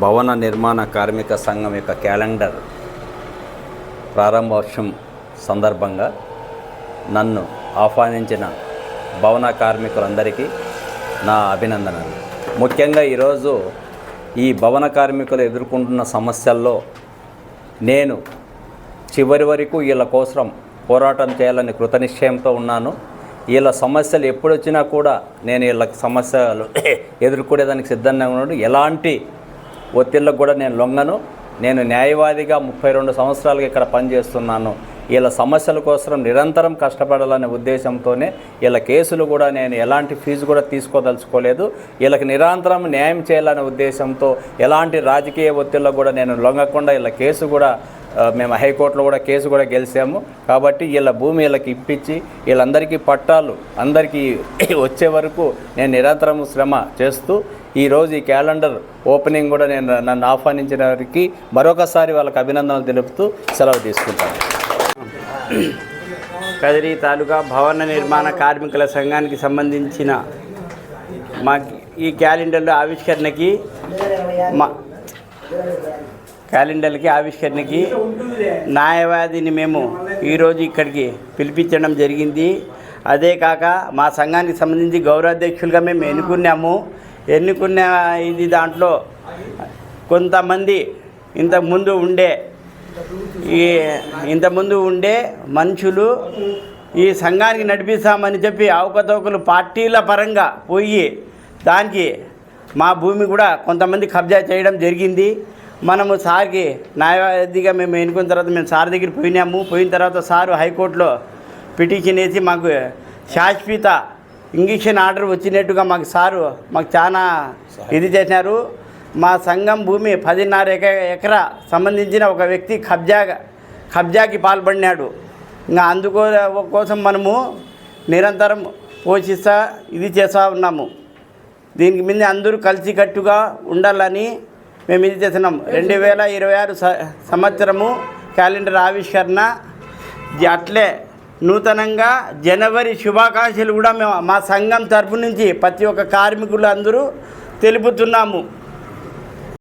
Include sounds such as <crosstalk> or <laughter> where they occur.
భవన నిర్మాణ కార్మిక సంఘం యొక్క క్యాలెండర్ ప్రారంభోత్సవం సందర్భంగా నన్ను ఆహ్వానించిన భవన కార్మికులందరికీ నా అభినందనలు. ముఖ్యంగా ఈరోజు ఈ భవన కార్మికులు ఎదుర్కొంటున్న సమస్యల్లో నేను చివరి వరకు వీళ్ళ కోసం పోరాటం చేయాలని కృతనిశ్చయంతో ఉన్నాను. వీళ్ళ సమస్యలు ఎప్పుడు వచ్చినా కూడా నేను వీళ్ళ సమస్యలు <coughs> ఎదుర్కొనేదానికి సిద్ధంగా ఉన్నాడు ఎలాంటి ఒత్తిళ్ళకు కూడా నేను లొంగను. నేను న్యాయవాదిగా ముప్పై రెండు సంవత్సరాలుగా ఇక్కడ పనిచేస్తున్నాను. వీళ్ళ సమస్యల కోసం నిరంతరం కష్టపడాలనే ఉద్దేశంతోనే వీళ్ళ కేసులు కూడా నేను ఎలాంటి ఫీజు కూడా తీసుకోదలుచుకోలేదు. వీళ్ళకి నిరంతరం న్యాయం చేయాలనే ఉద్దేశంతో ఎలాంటి రాజకీయ ఒత్తిళ్ళకు కూడా నేను లొంగకుండా వీళ్ళ కేసు కూడా మేము హైకోర్టులో కూడా కేసు కూడా గెలిచాము. కాబట్టి వీళ్ళ భూమి వీళ్ళకి ఇప్పించి వీళ్ళందరికీ పట్టాలు అందరికీ <coughs> వచ్చే వరకు నేను నిరంతరం శ్రమ చేస్తూ ఈరోజు ఈ క్యాలెండర్ ఓపెనింగ్ కూడా నేను నన్ను ఆహ్వానించిన వారికి మరొకసారి వాళ్ళకి అభినందనలు తెలుపుతూ సెలవు తీసుకుంటాను. <coughs> కదిరి తాలూకా భవన నిర్మాణ కార్మికుల సంఘానికి సంబంధించిన మా ఈ క్యాలెండర్లో ఆవిష్కరణకి మా క్యాలెండర్కి ఆవిష్కరణకి న్యాయవాదిని మేము ఈరోజు ఇక్కడికి పిలిపించడం జరిగింది. అదే కాక మా సంఘానికి సంబంధించి గౌరవాధ్యక్షులుగా మేము ఎన్నుకున్నాము. ఎన్నుకున్న ఇది దాంట్లో కొంతమంది ఇంతకుముందు ఉండే ఈ ఇంతకుముందు ఉండే మనుషులు ఈ సంఘానికి నడిపిస్తామని చెప్పి అవకతవకలు పార్టీల పరంగా పోయి దానికి మా భూమి కూడా కొంతమంది కబ్జా చేయడం జరిగింది. మనము సార్కి న్యాయవాదిగా మేము ఎన్నుకున్న తర్వాత మేము సార్ దగ్గర పోయినాము. పోయిన తర్వాత సారు హైకోర్టులో పిటిషన్ వేసి మాకు శాశ్వత ఇంగిషన్ ఆర్డర్ వచ్చినట్టుగా మాకు సారు మాకు చాలా ఇది చేసినారు. మా సంఘం భూమి పదిన్నర ఎక ఎకరా సంబంధించిన ఒక వ్యక్తి కబ్జా కబ్జాకి పాల్పడినాడు. ఇంకా అందుకో కోసం మనము నిరంతరం పోషిస్తా ఇది చేస్తూ ఉన్నాము. దీనికి మీద అందరూ కలిసికట్టుగా ఉండాలని మేము ఇది చేసినాం రెండు వేల ఇరవై ఆరు స- సంవత్సరము క్యాలెండర్ ఆవిష్కరణ. అట్లే నూతనంగా జనవరి శుభాకాంక్షలు కూడా మేము మా సంఘం తరపు నుంచి ప్రతి ఒక్క కార్మికులు అందరూ తెలుపుతున్నాము.